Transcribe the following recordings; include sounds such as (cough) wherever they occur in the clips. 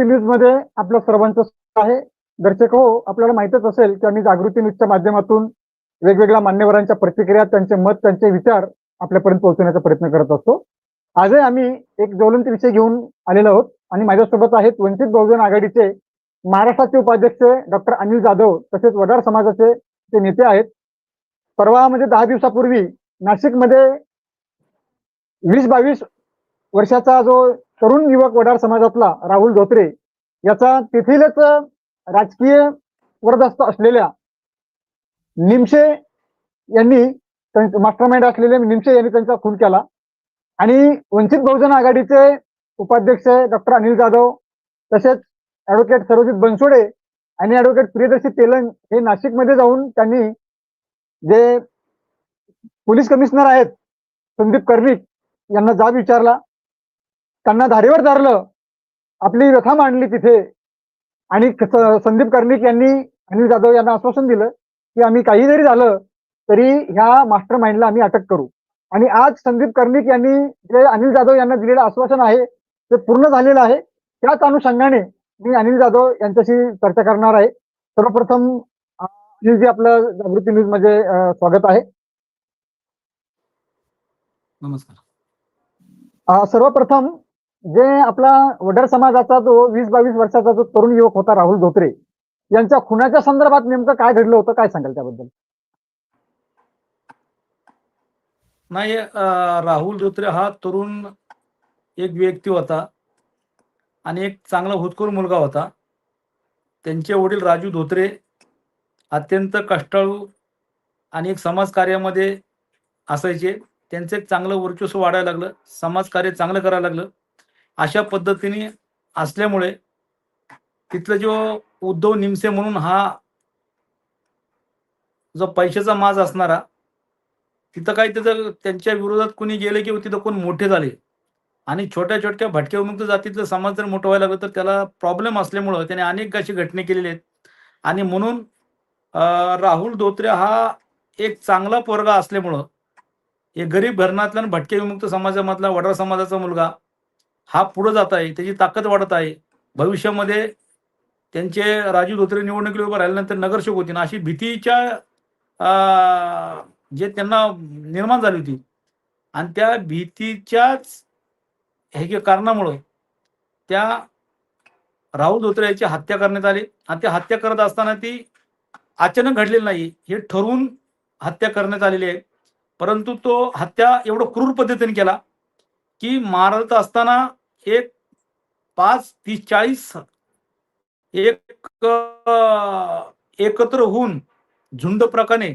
न्यूजमध्ये आपलं सर्वांचं आहे. दर्शक हो आपल्याला माहितच असेल की आम्ही जागृती न्यूजच्या माध्यमातून वेगवेगळ्या मान्यवरांच्या प्रतिक्रिया त्यांचे मत त्यांचे विचार आपल्यापर्यंत पोहोचवण्याचा प्रयत्न करत असतो. आजही आम्ही एक ज्वलंत विषय घेऊन आलेलो आहोत आणि माझ्यासोबत आहेत वंचित बहुजन आघाडीचे महाराष्ट्राचे उपाध्यक्ष डॉक्टर अनिल जाधव तसेच वडार समाजाचे ते नेते आहेत. परवा म्हणजे दहा दिवसापूर्वी नाशिकमध्ये वीस बावीस वर्षाचा जो तरुण युवक वडार समाजातला राहुल धोत्रे याचा तेथीलच राजकीय वरदस्त असलेल्या निमशे यांनी मास्टर माइंड असलेले निमशे यांनी त्यांचा खून केला. आणि वंचित बहुजन आघाडीचे उपाध्यक्ष डॉक्टर अनिल जाधव तसेच ऍडव्होकेट सरोजित बनसोडे आणि ऍडव्होकेट प्रियदर्शी तेलंग हे नाशिकमध्ये जाऊन त्यांनी जे पोलीस कमिशनर आहेत संदीप कर्णिक यांना जाब विचारला. त्यांना धारेवर धरलं. आपली व्यथा मांडली तिथे. आणि संदीप कर्णिक यांनी अनिल जाधव यांना आश्वासन दिलं की आम्ही काही जरी झालं तरी ह्या मास्टर माइंडला आम्ही अटक करू. आणि आज संदीप कर्णिक यांनी जे अनिल जाधव यांना दिलेलं आश्वासन आहे ते पूर्ण झालेलं आहे त्याच अनुषंगाने मी अनिल जाधव यांच्याशी चर्चा करणार आहे. सर्वप्रथम अनिलजी आपलं जागृती न्यूजमध्ये स्वागत आहे. नमस्कार. सर्वप्रथम जे आपला वडर समाजाचा जो वीस बावीस वर्षाचा जो तरुण युवक होता राहुल धोत्रे यांच्या खुनाच्या संदर्भात नेमकं काय घडलं होतं काय सांगाल त्याबद्दल? नाही राहुल धोत्रे हा तरुण एक व्यक्ती होता आणि एक चांगला हुतकूर मुलगा होता. त्यांचे वडील राजू धोत्रे अत्यंत कष्टाळू आणि एक समाजकार्यामध्ये असायचे. त्यांचं एक चांगलं वर्चस्व वाढायला लागलं समाजकार्य चांगलं करायला लागलं. अशा पद्धतीने असल्यामुळे तिथला जो उद्धव निमसे म्हणून हा जो पैशाचा माज असणारा तिथं काही तिथं त्यांच्या विरोधात कोणी गेले किंवा तिथं कोण मोठे झाले आणि छोट्या छोट्या भटक्या विमुक्त जातीतलं समाज जर मोठं व्हायला लागलं तर त्याला प्रॉब्लेम असल्यामुळं त्याने अनेक अशी घटने केलेली आहेत. आणि म्हणून राहुल धोत्रे हा एक चांगला पोरगा असल्यामुळं हे गरीब घरणातला भटके भटक्या विमुक्त समाजामधला वडा समाजाचा मुलगा हा पुढे जात आहे त्याची ताकद वाढत आहे. भविष्यामध्ये त्यांचे राजू धोत्रे निवडणुकीला उभं राहिल्यानंतर नगरसेवक होतील. अशी भीतीच्या जे त्यांना निर्माण झाली होती. आणि त्या भीतीच्याच हे कारणामुळं त्या राहुल धोत्रे याची हत्या करण्यात आली. आणि त्या हत्या करत असताना ती अचानक घडलेली नाही. हे ठरवून हत्या करण्यात आलेली आहे. परंतु तो हत्या एवढं क्रूर पद्धतीने केला की मारत असताना एक पाच तीस चाळीस एक एकत्र होऊन झुंड प्रकारे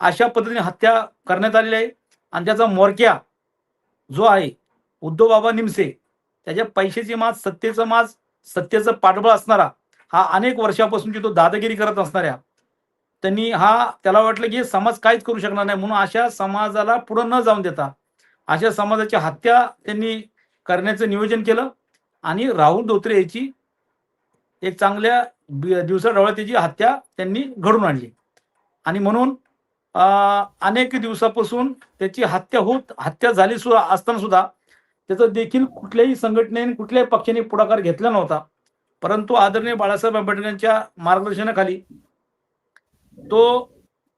अशा पद्धतीने हत्या करण्यात आलेली आहे. आणि त्याचा मोरक्या जो आहे उद्धव बाबा निमसे त्याच्या पैशाची माज सत्तेचं माज सत्तेचं पाठबळ असणारा हा अनेक वर्षापासूनची तो दादागिरी करत असणाऱ्या त्यांनी हा त्याला वाटलं की हे समाज काहीच करू शकणार नाही. म्हणून अशा समाजाला पुढं न जाऊन देता अशा समाजाची हत्या त्यांनी करण्याचं नियोजन केलं. आणि राहुल धोत्रे याची एक चांगल्या दिवसाडवळ्यात त्याची हत्या त्यांनी घडून आणली. आणि म्हणून अनेक दिवसापासून त्याची हत्या होत हत्या झाली सुद्धा असताना सुद्धा त्याचं देखील कुठल्याही संघटनेने कुठल्याही पक्षाने पुढाकार घेतला नव्हता. परंतु आदरणीय बाळासाहेब आंबेडकरांच्या मार्गदर्शनाखाली तो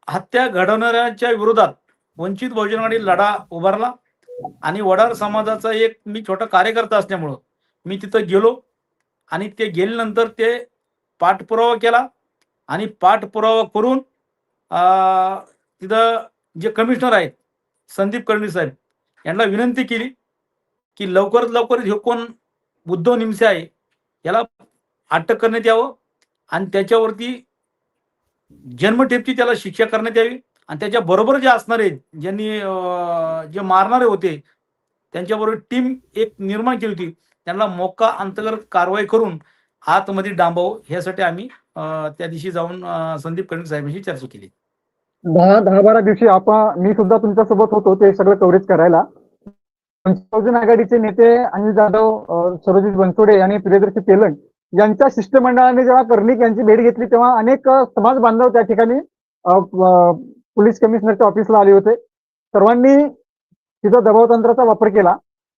हत्या घडवणाऱ्यांच्या विरोधात वंचित बहुजन आघाडी लढा उभारला. आणि वडार समाजाचा एक मी छोटा कार्यकर्ता असल्यामुळं मी तिथं गेलो आणि ते गेल्यानंतर ते पाठपुरावा केला आणि पाठपुरावा करून तिथं जे कमिशनर आहेत संदीप कर्णी साहेब यांना विनंती केली की लवकरात लवकर हे कोण उद्धव निमसे आहे याला अटक करण्यात यावं आणि त्याच्यावरती जन्मठेपची त्याला शिक्षा करण्यात यावी. आणि त्याच्या बरोबर जे असणारे ज्यांनी जे मारणारे होते त्यांच्याबरोबर टीम एक निर्माण केली होती. त्यांना मोका अंतर्गत कारवाई करून आतमध्ये डांबव ह्यासाठी आम्ही त्या दिवशी जाऊन संदीप कर्णिक साहेबांशी चर्चा केली. दहा दहा बारा दिवशी आपण मी सुद्धा तुमच्यासोबत होतो ते सगळं कव्हरेज करायला. बहुजन आघाडीचे नेते अनिल जाधव सरोजित बनसोडे आणि प्रियदर्शी तेलंग यांच्या शिष्टमंडळाने जेव्हा कर्णिक यांची भेट घेतली तेव्हा अनेक समाज बांधव त्या ठिकाणी पोलीस कमिशनरच्या ऑफिसला आले होते. सर्वांनी तिथं दबाव तंत्राचा वापर केला.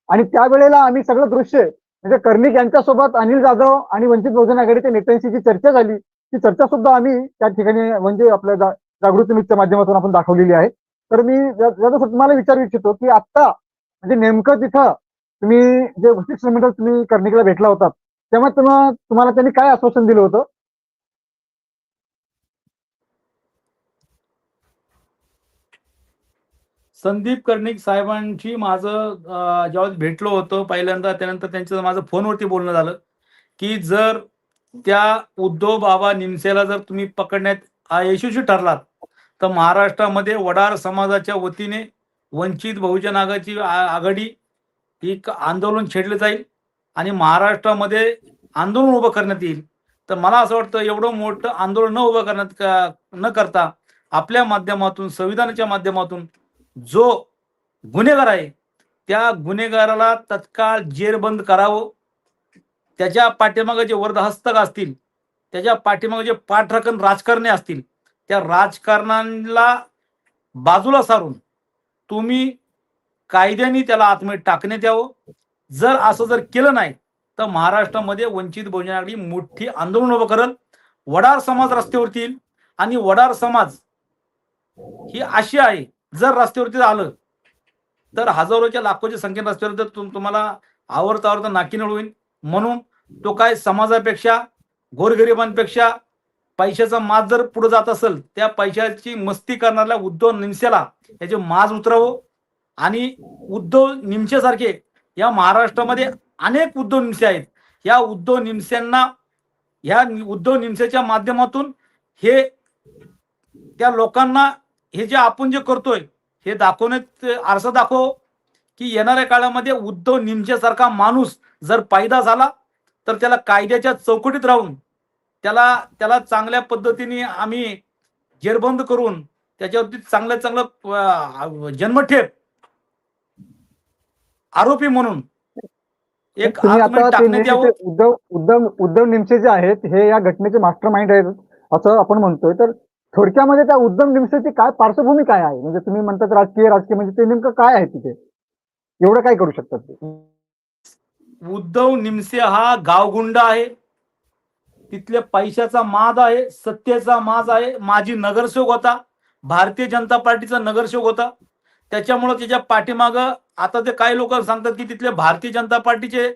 आणि त्यावेळेला आम्ही सगळं दृश्य म्हणजे कर्णिक यांच्यासोबत अनिल जाधव आणि वंचित बहुजन आघाडीच्या नेत्यांशी जी चर्चा झाली. ती चर्चा सुद्धा आम्ही त्या ठिकाणी म्हणजे आपल्या जागृती न्यूजच्या माध्यमातून आपण दाखवलेली आहे. तर मी तुम्हाला विचारू इच्छितो की आता म्हणजे नेमकं तिथं तुम्ही जे शिष्टमंडळ तुम्ही कर्णिकला भेटला होता तेव्हा तुम्हाला त्यांनी काय आश्वासन दिलं होतं? संदीप कर्णिक साहेबांशी माझं जेव्हा भेटलो होतो पहिल्यांदा त्यानंतर त्यांचं माझं फोनवरती बोलणं झालं की जर त्या उद्धव बाबा निमसेला जर तुम्ही पकडण्यात यशस्वी ठरलात तर महाराष्ट्रामध्ये वडार समाजाच्या वतीने वंचित बहुजन आघाडीची आ- आघाडी ही एक आंदोलन छेडलं जाईल आणि महाराष्ट्रामध्ये आंदोलन उभं करण्यात येईल. तर मला असं वाटतं एवढं मोठं आंदोलन न उभं करण्यात न करता आपल्या माध्यमातून संविधानाच्या माध्यमातून जो गुन्हेगार आहे त्या गुन्हेगाराला तत्काळ जेरबंद करावं. त्याच्या पाठीमागे जे वर्धहस्तक असतील त्याच्या पाठीमागे जे पाठराखण राजकारणी असतील त्या राजकारणाला बाजूला सारून तुम्ही कायद्याने त्याला आतमध्ये टाकण्यात यावं. जर असं जर केलं नाही तर महाराष्ट्रामध्ये वंचित बहुजन आघाडी मोठी आंदोलन उभं करल. वडार समाज रस्त्यावरती येईल आणि वडार समाज ही अशी आहे जर रस्त्यावरती आलं तर हजारोच्या लाखोच्या संख्येने रस्त्यावर तर तुम- तुम्हाला आवडता आवडता नाकीनळ होईल म्हणून तो काय समाजापेक्षा गोरगरिबांपेक्षा पैशाचा माज जर पुढे जात असेल त्या पैशाची मस्ती करणाऱ्या उद्धव निमसेला याचे माज उतरावं. आणि उद्धव निमसेसारखे या महाराष्ट्रामध्ये अनेक उद्धव निमसे आहेत. या उद्धव निमसेंना ह्या उद्धव निमसेच्या माध्यमातून हे त्या लोकांना हे जे आपण जे करतोय हे दाखवण्यात आरसा दाखव की येणाऱ्या काळामध्ये उद्धव निमसेसारखा माणूस जर पैदा झाला तर त्याला कायद्याच्या चौकटीत राहून त्याला त्याला चांगल्या पद्धतीने आम्ही जेरबंद करून त्याच्यावरती चांगलं चांगलं जन्मठेप आरोपी म्हणून एक उद्धव उद्धव उद्धव निमसे जे आहेत हे या घटनेचे मास्टर माइंड आहेत असं आपण म्हणतोय. तर थोडक्यामध्ये त्या उद्धव निमसेची काय पार्श्वभूमी काय आहे? म्हणजे तुम्ही म्हणतात राजकीय राजकीय म्हणजे ते नेमकं काय आहे तिथे? एवढं काय करू शकतात ते? उद्धव निमसे हा गावगुंड आहे. तिथल्या पैशाचा माज आहे सत्तेचा माज आहे. माजी नगरसेवक होता. भारतीय जनता पार्टीचा नगरसेवक होता. त्याच्यामुळं त्याच्या पाठीमाग आता ते काही लोक सांगतात की तिथले भारतीय जनता पार्टीचे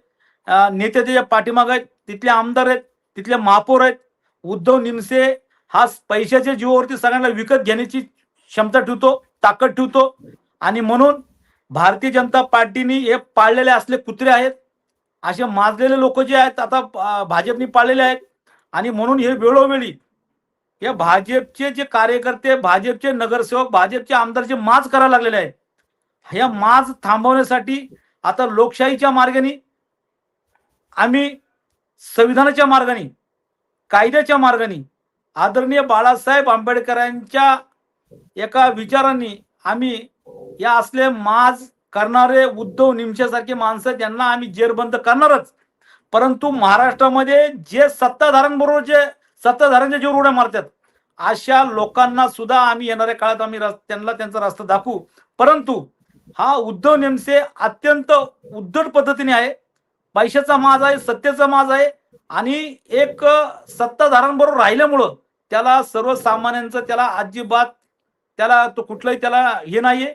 नेते त्याच्या पाठीमाग आहेत. तिथले आमदार आहेत. तिथले महापौर आहेत. उद्धव निमसे हा पैशाच्या जीवावरती सगळ्यांना विकत घेण्याची क्षमता ठेवतो ताकद ठेवतो. आणि म्हणून भारतीय जनता पार्टीने हे पाळलेले असले कुत्रे आहेत असे माजलेले लोक जे आहेत आता भाजपने भाजपनी पाळलेले आहेत. आणि म्हणून हे वेळोवेळी हे भाजपचे जे कार्यकर्ते भाजपचे नगरसेवक भाजपचे आमदार जे माज करायला लागलेले आहेत ह्या माज थांबवण्यासाठी आता लोकशाहीच्या मार्गाने आम्ही संविधानाच्या मार्गाने कायद्याच्या मार्गाने आदरणीय बाळासाहेब आंबेडकरांच्या एका विचारांनी आम्ही या असले माज करणारे उद्धव निमशेसारखे माणसं त्यांना आम्ही जेरबंद करणारच. परंतु महाराष्ट्रामध्ये जे सत्ताधाऱ्यांबरोबरचे सत्ताधाऱ्यांच्या जीवर उड्या मारतात अशा लोकांना सुद्धा आम्ही येणाऱ्या काळात आम्ही त्यांना त्यांचा रस्ता दाखवू. परंतु हा उद्धव नेमसे अत्यंत उद्धट पद्धतीने आहे. पैशाचा माज आहे सत्तेचा माज आहे आणि एक सत्ताधाऱ्यांबरोबर राहिल्यामुळं त्याला सर्वसामान्यांचं त्याला अजिबात त्याला तो कुठलंही त्याला हे नाहीये.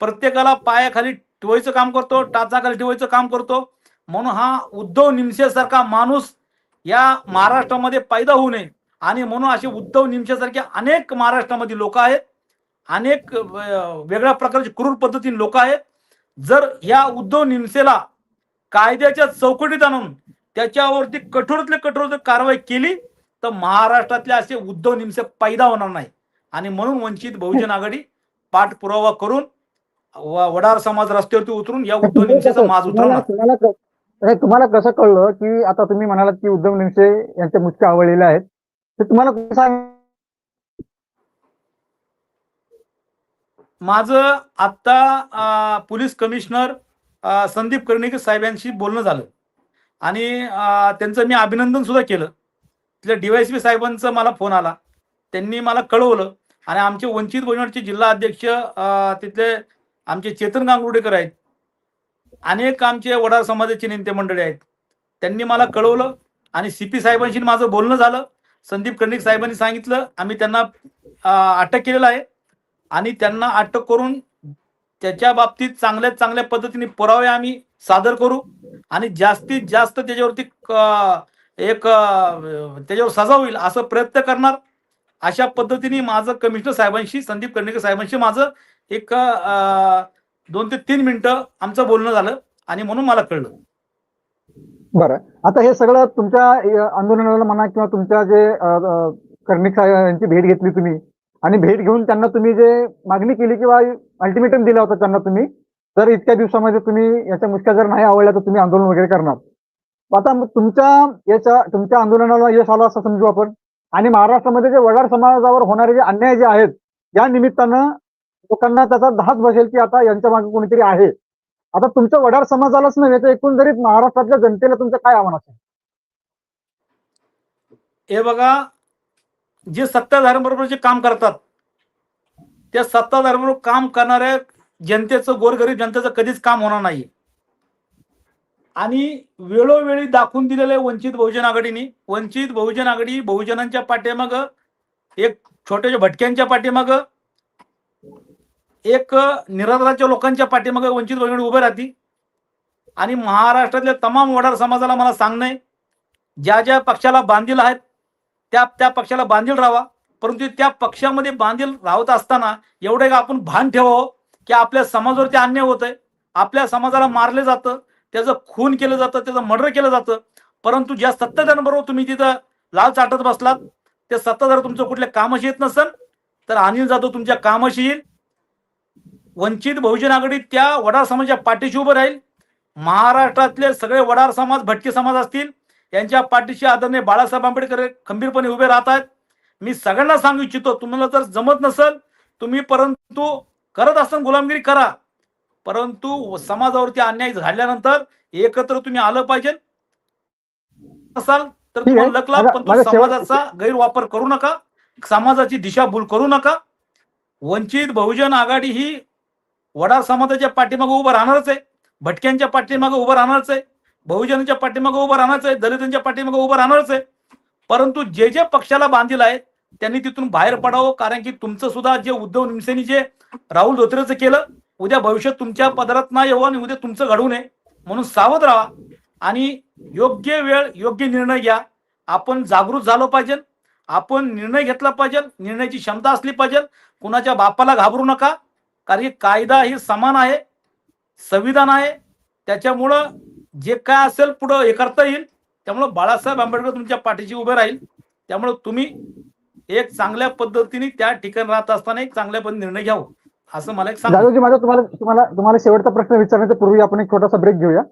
प्रत्येकाला पायाखाली ठेवायचं काम करतो टाचाखाली ठेवायचं काम करतो. म्हणून हा उद्धव निमसेसारखा माणूस या महाराष्ट्रामध्ये पैदा होऊ नये. आणि म्हणून असे उद्धव निमसेसारखे अनेक महाराष्ट्रामध्ये लोक आहेत. अनेक वेगळ्या प्रकारचे क्रूर पद्धतीने लोक आहेत. जर या उद्धव निमसेला कायद्याच्या चौकटीत आणून त्याच्यावरती कठोरातली कठोर कारवाई केली तर महाराष्ट्रातले असे उद्धव निमसे पैदा होणार नाही. आणि म्हणून वंचित बहुजन (laughs) आघाडी पाठपुरावा करून वडार समाज रस्त्यावरती उतरून या उद्धव निमसेचा माज उतरवणार. तुम्हाला कसं कळलं की आता तुम्ही म्हणालात की उद्धव निमसे यांच्या मुख्य आवडलेले आहेत? ते तुम्हाला माझं आत्ता अं, पोलीस कमिशनर संदीप कर्णिक साहेबांशी बोलणं झालं. आणि त्यांचं मी अभिनंदन सुद्धा केलं. तिथल्या डीवायसपी साहेबांचा मला फोन आला. त्यांनी मला कळवलं आणि आमचे वंचित बहुजनचे जिल्हा अध्यक्ष तिथले आमचे चेतन गांगुडेकर आहेत. अनेक आमचे वडार समाजाचे नेते मंडळी आहेत. त्यांनी मला कळवलं आणि सी पी साहेबांशी माझं बोलणं झालं. संदीप कर्णिक साहेबांनी सांगितलं आम्ही त्यांना अटक केलेलं आहे. आणि त्यांना अटक करून त्याच्या बाबतीत चांगल्या चांगल्या पद्धतीने पुरावे आम्ही सादर करू. आणि जास्तीत जास्त त्याच्यावरती क- एक त्याच्यावर सजा होईल असं प्रयत्न करणार. अशा पद्धतीने माझं कमिशनर साहेबांशी संदीप कर्णिकर साहेबांशी माझं एक दोन ते तीन मिनिटं आमचं बोलणं झालं आणि म्हणून मला कळलं. बरं. आता हे सगळं तुमच्या आंदोलनाला म्हणा किंवा तुमच्या जे कर्णिक यांची भेट घेतली तुम्ही आणि भेट घेऊन त्यांना तुम्ही जे मागणी केली किंवा अल्टिमेटम दिला होता त्यांना तुम्ही जर इतक्या दिवसामध्ये तुम्ही याच्या मुश्क्या जर नाही आवडल्या तर तुम्ही आंदोलन वगैरे करणार. आता तुमच्या याच्या तुमच्या आंदोलनाला यश आलं असं समजू आपण. आणि महाराष्ट्रामध्ये जे वडार समाजावर होणारे जे अन्याय जे आहेत या निमित्तानं लोकांना त्याचा धास बसेल की आता यांच्या मागे कोणीतरी आहे. आता तुमच्या वडार समाजालाच नव्हे तर एकंदरीत महाराष्ट्रातल्या जनतेला तुमचं काय आव्हान असेल? हे बघा जे सत्ताधाऱ्यांबरोबर जे काम करतात त्या सत्ताधाऱ्यांबरोबर काम करणाऱ्या जनतेचं गोरगरीब जनतेचं कधीच काम होणार नाही आणि वेळोवेळी दाखवून दिलेलं आहे वंचित बहुजन आघाडीने वंचित बहुजन आघाडी बहुजनांच्या पाठीमाग एक छोट्याच्या भटक्यांच्या पाठीमाग एक निराधाराच्या लोकांच्या पाठीमाग वंचित बहुजन उभे राहते. आणि महाराष्ट्रातल्या तमाम वडार समाजाला मला सांगणं आहे ज्या ज्या पक्षाला बांधील आहेत त्या त्या पक्षाला बांधील राहावा. परंतु त्या पक्षामध्ये बांधील राहत असताना एवढं का आपण भान ठेवावं की आपल्या समाजावरती अन्याय होत आहे आपल्या समाजाला मारले जातं त्याचं खून केलं जातं त्याचं मर्डर केलं जातं. परंतु ज्या सत्ताधाऱ्यांबरोबर तुम्ही तिथं लाल चाटत बसलात ते सत्ताधार तुमचं कुठल्या कामाशी येत नसेल तर अनिल जाधव तुमच्या कामाशी येईल. वंचित बहुजन आघाडी त्या वडार समाजाच्या पाठीशी उभं राहील. महाराष्ट्रातले सगळे वडार समाज भटके समाज असतील यांच्या पाठीशी आदरणीय बाळासाहेब आंबेडकर हे खंबीरपणे उभे राहत आहेत. मी सगळ्यांना सांगू इच्छितो तुम्हाला जर जमत नसेल तुम्ही परंतु करत असताना गुलामगिरी करा. परंतु समाजावरती अन्याय झाल्यानंतर एकत्र तुम्ही आलं पाहिजे. असाल तर ठीक आहे. तुम्हाला लक लाभ माझा- पण समाजाचा गैरवापर करू नका. समाजाची दिशाभूल करू नका. वंचित बहुजन आघाडी ही वडार समाजाच्या पाठीमागे उभं राहणारच आहे. भटक्यांच्या पाठीमागे उभं राहणारच आहे. बहुजनांच्या पाठीमागे उभं राहणारच आहे. दलितांच्या पाठीमागे उभं राहणारच आहे. परंतु जे जे पक्षाला बांधील आहे त्यांनी तिथून बाहेर पडावं. कारण की तुमचं सुद्धा जे उद्धव निमसेनी जे राहुल धोत्रेचं केलं उद्या भविष्यात तुमच्या पदरात नाही येऊ आणि उद्या तुमचं घडू नये. म्हणून सावध राहा आणि योग्य वेळ योग्य निर्णय घ्या. आपण जागृत झालो पाहिजे. आपण निर्णय घेतला पाहिजे. निर्णयाची क्षमता असली पाहिजे. कुणाच्या बापाला घाबरू नका. कारण की कायदा ही समान आहे. संविधान आहे. त्याच्यामुळं जे काय असेल पुढं हे करता येईल. त्यामुळं बाळासाहेब आंबेडकर तुमच्या पाठीशी उभे राहील. त्यामुळं तुम्ही एक चांगल्या पद्धतीने त्या ठिकाणी राहत असताना एक चांगल्या पद्धतीने निर्णय घ्यावा. असं मला एक सांग. माझा तुम्हाला तुम्हाला तुम्हाला शेवटचा प्रश्न विचारण्याच्या पूर्वी आपण एक छोटासा ब्रेक घेऊया.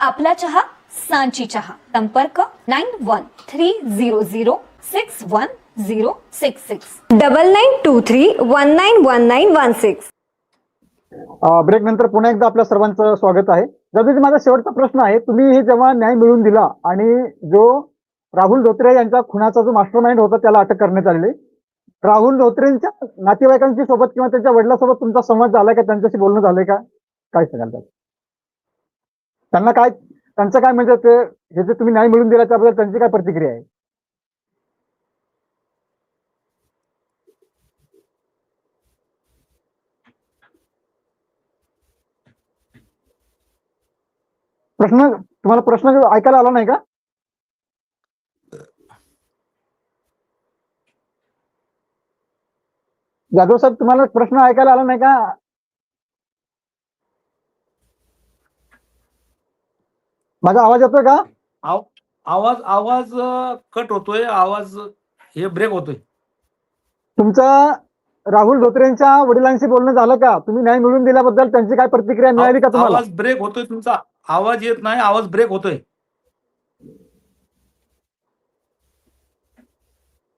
आपला चहा सांची चहा. संपर्क nine one three zero zero six one zero six six. Double nine two three one nine one nine one six. Break नंतर पुन्हा एकदा आपल्या सर्वांचं स्वागत आहे. जाधवजी माझा शेवटचा प्रश्न आहे. तुम्ही हे जेव्हा न्याय मिळवून दिला आणि जो राहुल धोत्रे यांच्या खुनाचा जो मास्टर माइंड होता त्याला अटक करण्यात आलेली. राहुल धोत्रेंच्या नातेवाईकांची सोबत किंवा त्यांच्या वडिलांसोबत तुमचा संवाद झालाय का? त्यांच्याशी बोलणं झालंय का? काय सांगाल त्यांना काय त्यांचं काय म्हणजे ते हे जे तुम्ही न्याय मिळवून दिला त्याबद्दल त्यांची काय प्रतिक्रिया आहे? प्रश्न तुम्हाला प्रश्न ऐकायला आला नाही का? जाधव साहेब तुम्हाला प्रश्न ऐकायला आला नाही का? माझा आवाज येतोय का? आव- आवाज आवाज कट होतोय. आवाज हे ब्रेक होतोय. तुमचा राहुल धोत्रेंच्या वडिलांशी बोलणं झालं का? तुम्ही न्याय मिळवून दिल्याबद्दल त्यांची काय प्रतिक्रिया मिळाली का तुम्हाला? आवाज ब्रेक होतोय तुमचा. आवाज येत नाही आवाज ब्रेक होतोय.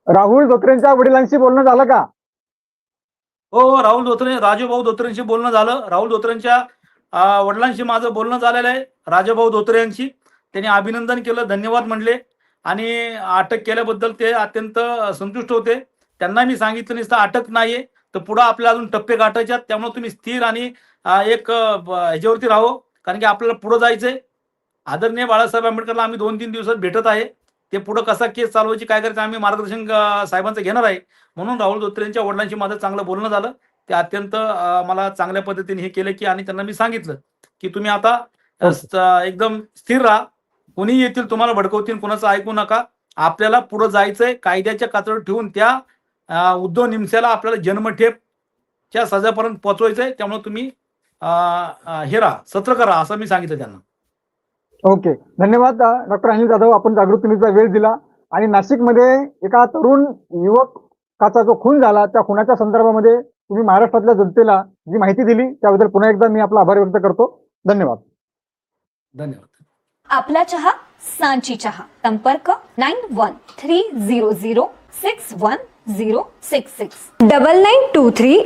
राहुल धोत्रेंच्या वडिलांशी बोलणं झालं का? हो हो राहुल धोत्रे राजूभाऊ धोत्रेंशी बोलणं झालं. राहुल धोत्रेंच्या वडिलांशी माझं बोलणं झालेलं आहे. राजूभाऊ धोत्रे यांची त्यांनी अभिनंदन केलं धन्यवाद म्हणले. आणि अटक केल्याबद्दल ते अत्यंत संतुष्ट होते. त्यांना मी सांगितलं नुसतं अटक नाहीये. तर पुढं आपल्याला अजून टप्पे गाठायचे आहेत त्यामुळे तुम्ही स्थिर आणि एक ह्याच्यावरती राहो. कारण की आपल्याला पुढं जायचंय. आदरणीय बाळासाहेब आंबेडकरला आम्ही दोन तीन दिवसात भेटत आहे. ते पुढं कसा केस चालवायची काय करायचं आम्ही मार्गदर्शन साहेबांचं घेणार आहे. म्हणून राहुल धोत्रेंच्या वडिलांशी माझं चांगलं बोलणं झालं. ते अत्यंत मला चांगल्या पद्धतीने हे केलं की आणि त्यांना मी सांगितलं की तुम्ही आता स- एकदम स्थिर राहा. कोणी येतील तुम्हाला भडकवतील कोणाचं ऐकू नका. आपल्याला पुढे जायचंय कायद्याच्या कातडीवर ठेवून त्या उद्धव निमसेला आपल्याला जन्मठेपच्या सजापर्यंत पोहोचवायचंय. त्यामुळे तुम्ही हे राहा सत्र करा असं मी सांगितलं त्यांना. ओके. धन्यवाद डॉक्टर अनिल जाधव. आपण जागृती न्यूजला वेळ दिला. आणि नाशिकमध्ये एका तरुण युवकाचा जो खून झाला त्या खुनाच्या संदर्भामध्ये तुम्ही महाराष्ट्रातल्या जनतेला जी माहिती दिली त्याबद्दल पुन्हा एकदा मी आपला आभार व्यक्त करतो. धन्यवाद. धन्यवाद. आपला चहा सांची चहा. संपर्क nine one three zero zero six one zero six six. Double nine two three